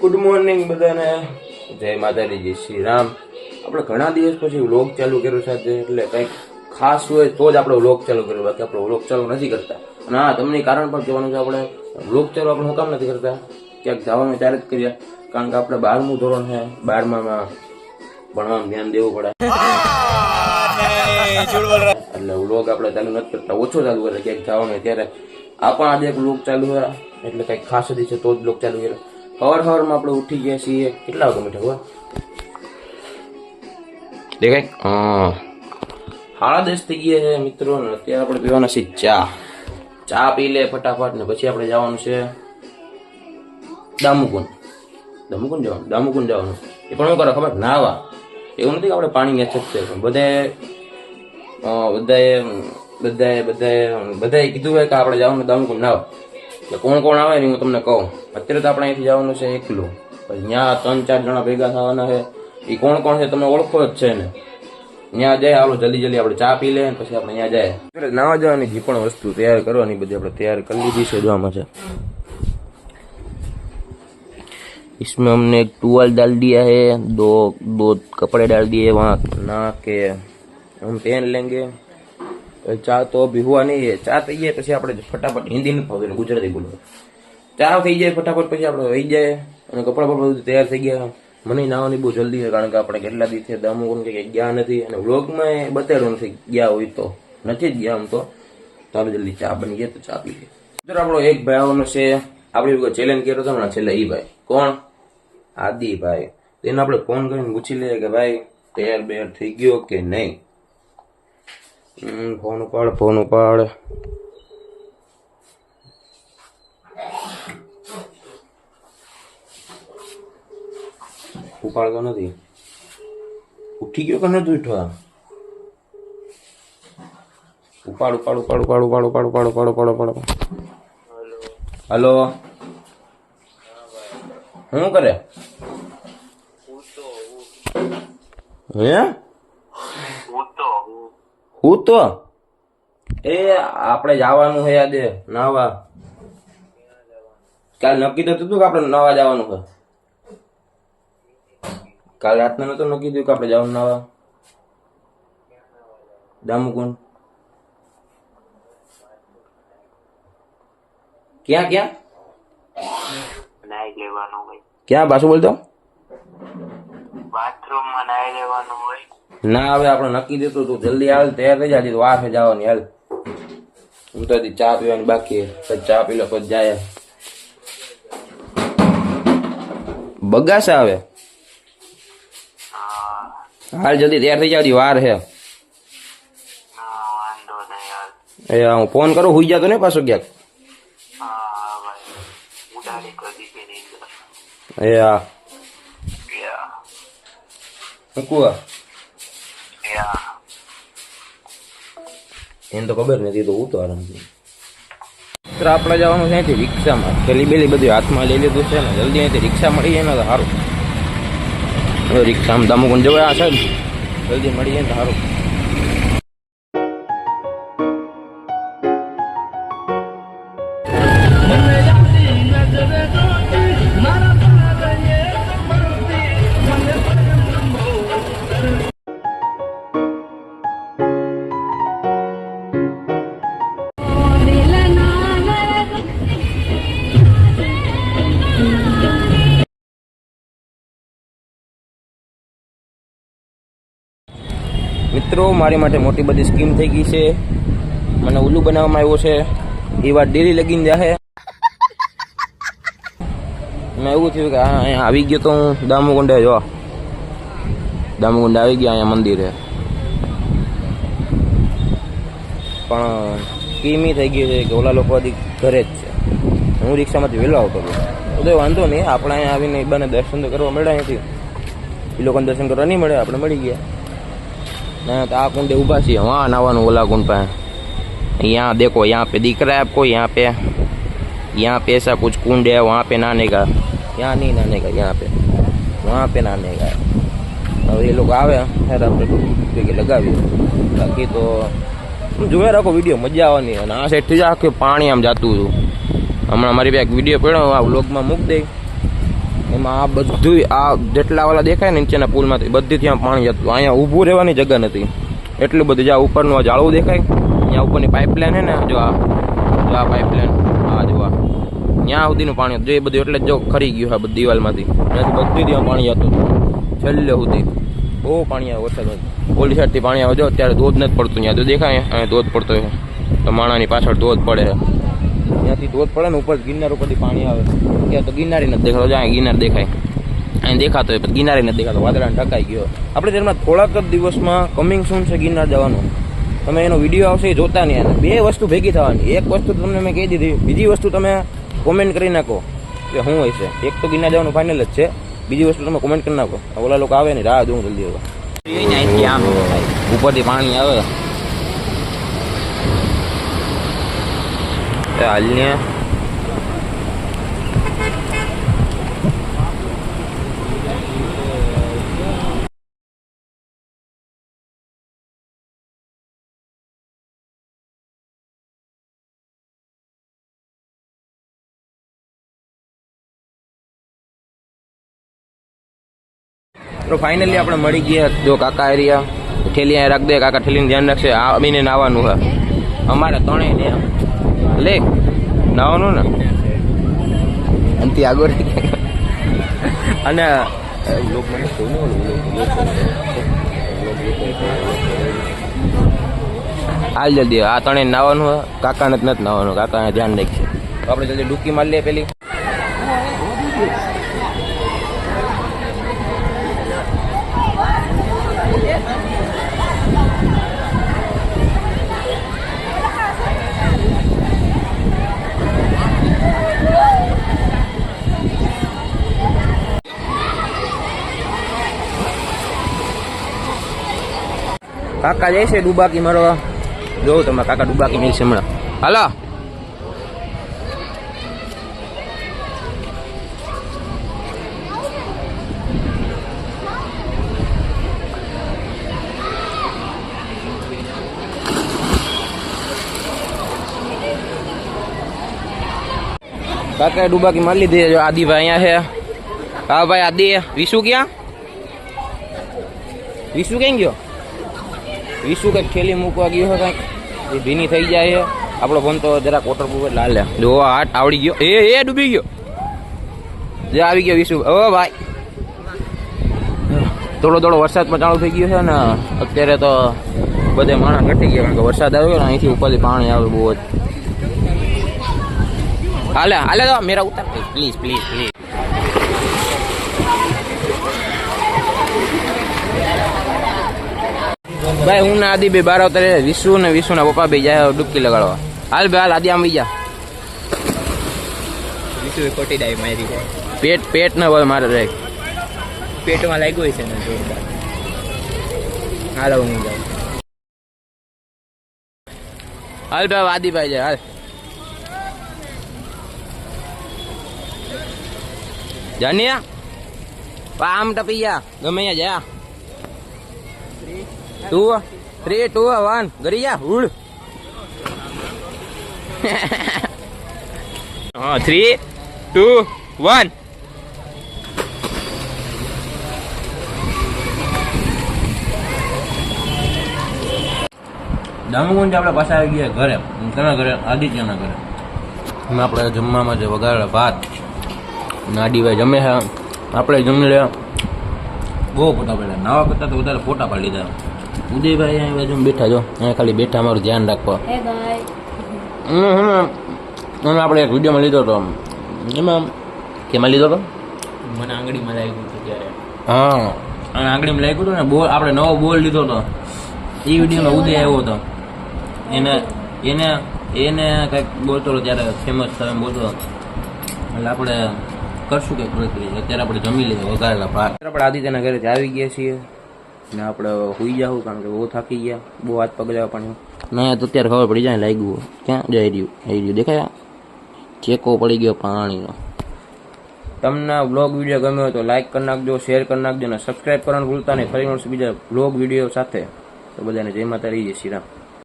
Good morning બધાને. જય માતાજી, જય શ્રી રામ. આપણે ઘણા દિવસ પછી વ્લોગ ચાલુ કર્યો છે એટલે કંઈક ખાસ હોય તો જ આપણે વ્લોગ ચાલુ કર્યો. બાકી આપણે વ્લોગ ચાલુ નથી કરતા. અને હા, તમને કારણ પણ કહેવાનું છે, આપણે વ્લોગ ચાલુ આપણે કામ નથી કરતા. ક્યાંક જવાનું ત્યારે જ કર્યા. કારણ કે આપણે બારમું ધોરણ છે, બારમામાં ભણવામાં ધ્યાન દેવું પડે. એટલે વ્લોગ આપણે ચાલુ નથી કરતા. ઓછો ચાલુ કરે ક્યાંક જવાનું ત્યારે. આ પણ આજે એક વ્લોગ ચાલુ હોય એટલે કંઈક ખાસ હતી છે તો જ વ્લોગ ચાલુ કર્યો. સવાર સવારમાં આપણે ઉઠી ગયા છીએ. કેટલા વાગે મીઠા હોય દેખાય? હા. સાડા દસ થઈ ગયા છે મિત્રો ને અત્યારે આપણે પીવાના છે ચા. ચા પી લે ફટાફટ ને પછી આપણે જવાનું છે દામુકુંડ દામુકુંડ જવાનું? દામુકુંડ જવાનું. એ પણ શું કરે ખબર? નાવા. એવું નથી કે આપણે પાણી મેચ છે પણ બધાએ બધાએ બધાએ બધાએ બધાએ કીધું હોય કે આપણે જવાનું દામુકુંડ નાવા. એટલે કોણ કોણ આવે ને હું તમને કહું અત્યારે તો આપણે અહીંથી જવાનું છે એકલું પછી ત્યાં ત્રણ ચાર જણા ભેગા થવાના છે એ કોણ કોણ છે તમે ઓળખો જ છે ને ત્યાં જાય હાલો જલ્દી જલ્દી આપણે ચા પી લે ને પછી આપણે ત્યાં જાય નાવા જવાની જે પણ વસ્તુ તૈયાર કરવાની બધી આપણે તૈયાર કરી લીધી છે જોવામાં છે इसमें हमने एक टूवल डाल दिया है दो दो कपड़े डाल दिए वहाँ ना के हम पेन लेंगे ચા તો અભી હુआ નહીં ચા થઈ જાય પછી આપણે ફટાફટ હિન્દી નથી ફાવતું ગુજરાતી બોલો. ચા થઈ જાય ફટાફટ પછી આપણે વહી જાય અને કપડાં પણ બધું તૈયાર થઈ ગયા. મને નાવાની બહુ જલ્દી છે કારણ કે આપણે કેટલા દિવસે દામોગુન કે ગયા નથી. અને વ્લોગમાં એ બતાવ્યું નથી ગયા હોય તો. નથી જ ગયા આમ તો. ચાલો જલ્દી ચા બની ગયા તો ચા પી લઈએ. મિત્રો, આપણો એક ભાઈ આવવાનો છે. આપણે ચેલેન્જ કર્યો હતો ને છેલ્લે એ ભાઈ. કોણ? આદિભાઈ. તેને આપણે ફોન કરીને પૂછી લઈએ કે ભાઈ તૈયાર બેયાર થઈ ગયો કે નહીં? ફોન ઉપાડ ફોન ઉપાડ ઉપાડતો નથી ઉઠી ગયો કે નથી ઉઠવા ઉપાડ ઉપાડ ઉપાડ ઉપાડ ઉપાડ ઉપાડ ઉપાડ ઉપાડ ઉપાડ ઉપાડ હલો શું કરે હે હું તો? એ આપણે જવાનું છે આજે નવા. કાલ નક્કી તો થતું કે આપણે નવા જવાનું છે? કાલ રાતના નતું નક્કી થયું કે આપણે જવાનું નવા? દામુકુંડ ક્યાં ક્યાં? નાઈ લેવાનું હોય. ક્યાં? પાછું બોલતો બાથરૂમમાં નાઈ લેવાનું હોય. ના હવે આપણે નક્કી દીધું તું જલ્દી હાલ તૈયાર થઈ જાય તો વાર છે જવાની હાલ. હું તો હજી ચા પીવાની બાકી. પછી ચા પી લો પછી જાય બગાસ આવે. હાલ જલ્દી તૈયાર થઈ જાય વાર છે. એ હું ફોન કરું હુઈ જતો ને પાછો ક્યાંક? એ હા. યા એને તો ખબર નથી તો હું તો આરામથી મિત્ર, આપણે જવાનું છે અહીંથી રિક્ષામાં. પેલી બેલી બધું હાથમાં લઈ લીધું છે ને, જલ્દી અહીંથી રિક્ષા મળી જાય ને તો સારું. રિક્ષામાં દામુકુંડ જવાય છે સાહેબ જલ્દી મળી જાય ને સારું. મિત્રો, મારી માટે મોટી બધી સ્કીમ થઈ ગઈ છે. મને ઉલ્લુ બનાવવામાં આવ્યો છે. એ વાત ડેલી લગીને જાહે. મેં એવું થયું કે અહીંયા આવી ગયો તો હું દામુકુંડે જો. દામુકુંડ આવી ગયા અહીંયા મંદિરે. પણ સ્કીમ ઈ થઈ ગઈ છે કે ઓલા લોકો હજી ઘરે જ છે. હું રિક્ષામાંથી વહેલો આવતો હતો તો વાંધો નહીં, આપણે અહીંયા આવીને બને દર્શન તો કરવા મળ્યા અહીંથી. એ લોકોને દર્શન કરવા નહીં મળે આપણે મળી ગયા. ना तो आप कुंडे ऊपर से वहाँ नवानु ओला कुंड पे यहाँ देखो यहाँ पे दिख रहा है आपको यहाँ पे यहाँ पे ऐसा कुछ कुंड है वहाँ पे नहाने का यहाँ नहीं नहाने का यहाँ पे वहाँ पे नहाने का હવે એ લોકો આવે ત્યારે આપણે ડૂબકી લગાવીએ બાકી તો જોયા રાખો વિડીયો મજા આવવાની અને આ સાઈડથી જ આખું પાણી આમ જાતું હતું હમણાં મારી પાસે એક વિડીયો પડ્યો આ વ્લોગમાં મૂક દઈ એમાં આ બધું આ જેટલા ઓલા દેખાય ને નીચેના પુલમાંથી, બધી ત્યાં પાણી હતું અહીંયા ઊભું રહેવાની જગ્યા નથી. એટલું બધું જ્યાં ઉપરનું આ જાળવું દેખાય, ત્યાં ઉપરની પાઇપલાઇન છે ને જો આ જો આ પાઇપલાઇન આ જો આ. ત્યાં સુધીનું પાણી હતું. જો એ બધું એટલે જો ખરી ગયું આ બધી દિવાલમાંથી. ત્યાંથી બધી ત્યાં પાણી હતું છેલ્લે સુધી બહુ પાણી આવે, વરસાદ ઓલી સાઈડથી પાણી આવે. જો અત્યારે ધોધ નથી પડતું, ત્યાં તો દેખાય અહીંયા ધોધ પડતો છે તો માણાની પાછળ ધોધ પડે. છે ત્યાંથી ધોધ પડે ને ઉપર ગિરનાર ઉપરથી પાણી આવે. ત્યાં તો ગિરનારી નથી દેખાતો. જાય ગિરનાર દેખાય. અહીં દેખાતો હોય ગિરનારી નથી દેખાતો. વાદળાને ઢકાઈ ગયો. આપણે તેમાં થોડાક જ દિવસમાં કમિંગ સૂન છે ગિરનાર જવાનું. તમે એનો વીડિયો આવશે એ જોતા નહીં બે વસ્તુ ભેગી થવાની. એક વસ્તુ તમને મેં કહી દીધી. બીજી વસ્તુ તમે કોમેન્ટ કરી નાખો. કે શું હોય છે? એક તો ગિરનાર જવાનું ફાઇનલ જ છે. બીજી વસ્તુ તમે કોમેન્ટ કરી નાખો. ઓલા લોકો આવે ને રાહ જોઉં જલ્દી આમ ઉપરથી પાણી આવે એ હાલને તો ફાઇનલી આપણે મળી ગયા જો કાકા એરિયા ઠેલી અહીંયા રાખ દે, કાકા ઠેલીને ધ્યાન રાખશે. આ અમીને નાવાનું છે અમારે ત્રણેય ને લે નાવાનું ને. આગળ અને અ, લોક મને કહ્યું ને ઓલું, લોક- લોક- હાલ જલ્દી આ ત્રણેય નાવાનું કાકાને જ નથી નાવાનું કાકાને ધ્યાન રાખશે. આપણે જલ્દી ડૂકી મારી લઈએ પેલી. કાકા જાય છે ડુબાકી મારવા. જોઉં તમે કાકા ડુબાકી મિલશે હમણાં. હાલો. કાકાએ ડુબાકી મારી લીધી છે. આદિ આદિભાઈ અહીંયા છે. હા ભાઈ, આદિ વિશુ ક્યાં? વિશુ ક્યાં ગયો? વિશુ કંઈક થેલી મૂકવા ગયો છે કંઈક? એ ભીની થઈ જાય આપણો ફોન તો જરાક વોટરપ્રૂફ એટલે હાલે જો હાથ આવડી ગયો. એ એ ડૂબી ગયો. જે, આવી ગયો વિશુ ઓ, ભાઈ. થોડો થોડો વરસાદ પણ ચાલુ થઈ ગયો છે ને, અત્યારે તો બધે માણસ ઘટી ગયા. કારણ કે વરસાદ આવ્યો ને, અહીંથી ઉપરથી પાણી આવે બહુ જ. હાલે હાલે તો, મેરા ઉતાર પ્લીઝ પ્લીઝ પ્લીઝ ભાઈ હું ના આદિ બે બાર અવતારે વિશુ ને વિશુ ના પપ્પા બે જાય ડૂબકી લગાડવા. હાલ ભાઈ હાલ આદિ આમ બીજા વિશું ખોટી ડાઈ મારી. પેટ પેટ ના હોય મારે રે પેટમાં લાગ્યું છે ને જોરદાર. હાલો હું જાઉં. હાલ ભાઈ આદિભાઈ જાય હાલ. જાનિયા આમ ટપી ગયા ગમે અહીંયા જા. ટુ થ્રી ટુ વન ગરી જા ઉડ. હા થ્રી ટુ વન દામુકુંજ આપણે પાછા આવી ગયા ઘરે ઘણા ઘરે આદિત્યના ઘરે. એમાં આપણે જમવામાં જે વગાડે ભાત નાડીભાઈ જમે છે. આપણે જમી લે બહુ ફોટા પડ્યા. નાવા કરતાં તો વધારે ફોટા પાડી દીધા. ઉદયભાઈ અહીં બાજુ બેઠા જો. અહીંયા ખાલી બેઠા અમારું ધ્યાન રાખવા. હે હમ, હમ. અમે આપણે એક વિડીયોમાં લીધો હતો એમાં કેમાં લીધો હતો મને આંગળીમાં લાગ્યું હતું ત્યારે. હા. અને આંગળીમાં લાગ્યું હતું ને બોલ આપણે નવો બોલ લીધો હતો એ વિડીયોમાં ઉદય આવ્યો હતો એને એને એને કંઈક બોલતો હતો ત્યારે ફેમસ થયો એમ બોલતો. એટલે આપણે કરશું કંઈક પ્રક્રિયા. અત્યારે આપણે જમી લઈએ વઘારેલા ભાત. આપણે આદિત્યના ઘરેથી આવી ગયા છીએ. ને આપણે હોઈ જાઉં કારણ કે બહુ થાકી ગયા. બહુ હાથ પગ લેવા પણ ના તો અત્યારે ખબર પડી જાય લાગ્યું. ક્યાં જઈ રહ્યું? જઈ રહ્યું. દેખાય? ચેકો પડી ગયો પાણીનો. તમને બ્લોગ વીડિયો ગમ્યો તો લાઈક કરી નાખજો શેર કરી નાખજો અને સબસ્ક્રાઇબ કરવાનું ભૂલતા નહીં. ફરી મળશું બીજા બ્લોગ વીડિયો સાથે. તો બધાને જય માતા રહી જય શ્રી